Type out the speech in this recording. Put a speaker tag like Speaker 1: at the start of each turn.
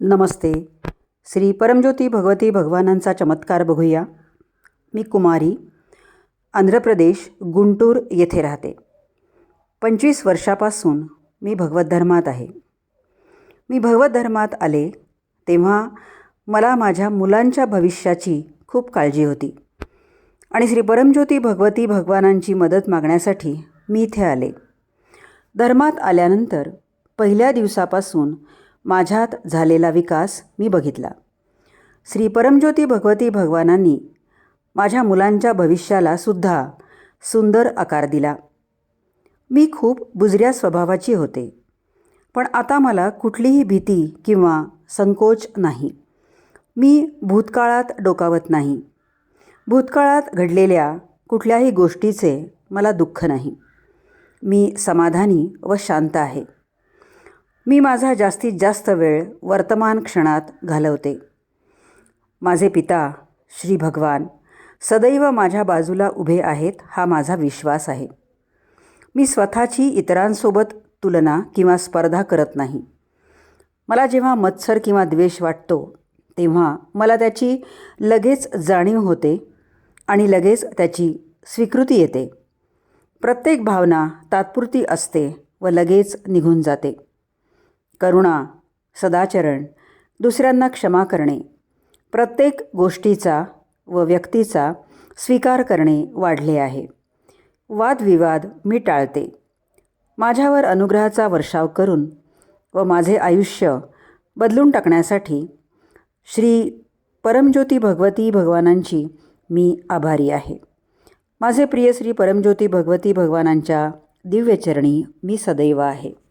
Speaker 1: नमस्ते. श्री परमज्योती भगवती भगवानांचा चमत्कार बघूया. मी कुमारी आंध्र प्रदेश गुंटूर येथे राहते. पंचवीस वर्षापासून मी भगवत धर्मात आहे. मी भगवत धर्मात आले तेव्हा मला माझ्या मुलांच्या भविष्याची खूप काळजी होती आणि श्री परमज्योती भगवती भगवानांची मदत मागण्यासाठी मी इथे आले. धर्मात आल्यानंतर पहिल्या दिवसापासून माझ्यात झालेला विकास मी बघितला. श्री परमज्योती भगवती भगवानांनी माझ्या मुलांच्या भविष्याला सुद्धा सुंदर आकार दिला. मी खूप बुजऱ्या स्वभावाची होते. पण आता मला कुठलीही भीती किंवा संकोच नाही. मी भूतकाळात डोकावत नाही. भूतकाळात घडलेल्या कुठल्याही गोष्टीचे मला दुःख नाही. मी समाधानी व शांत आहे. मी माझा जास्तीत जास्त वेळ वर्तमान क्षणात घालवते. माझे पिता श्री भगवान सदैव माझ्या बाजूला उभे आहेत हा माझा विश्वास आहे. मी स्वतःची इतरांसोबत तुलना किंवा स्पर्धा करत नाही. मला जेव्हा मत्सर किंवा द्वेष वाटतो तेव्हा मला त्याची लगेच जाणीव होते आणि लगेच त्याची स्वीकृती येते. प्रत्येक भावना तात्पुरती असते व लगेच निघून जाते. करुणा सदाचरण दुसऱ्यांना क्षमा करणे प्रत्येक गोष्टीचा व व्यक्तीचा स्वीकार करणे वाढले आहे. वादविवाद मी टाळते. माझ्यावर अनुग्रहाचा वर्षाव करून व माझे आयुष्य बदलून टाकण्यासाठी श्री परमज्योती भगवती भगवानांची मी आभारी आहे. माझे प्रिय श्री परमज्योती भगवती भगवानांच्या दिव्यचरणी मी सदैव आहे.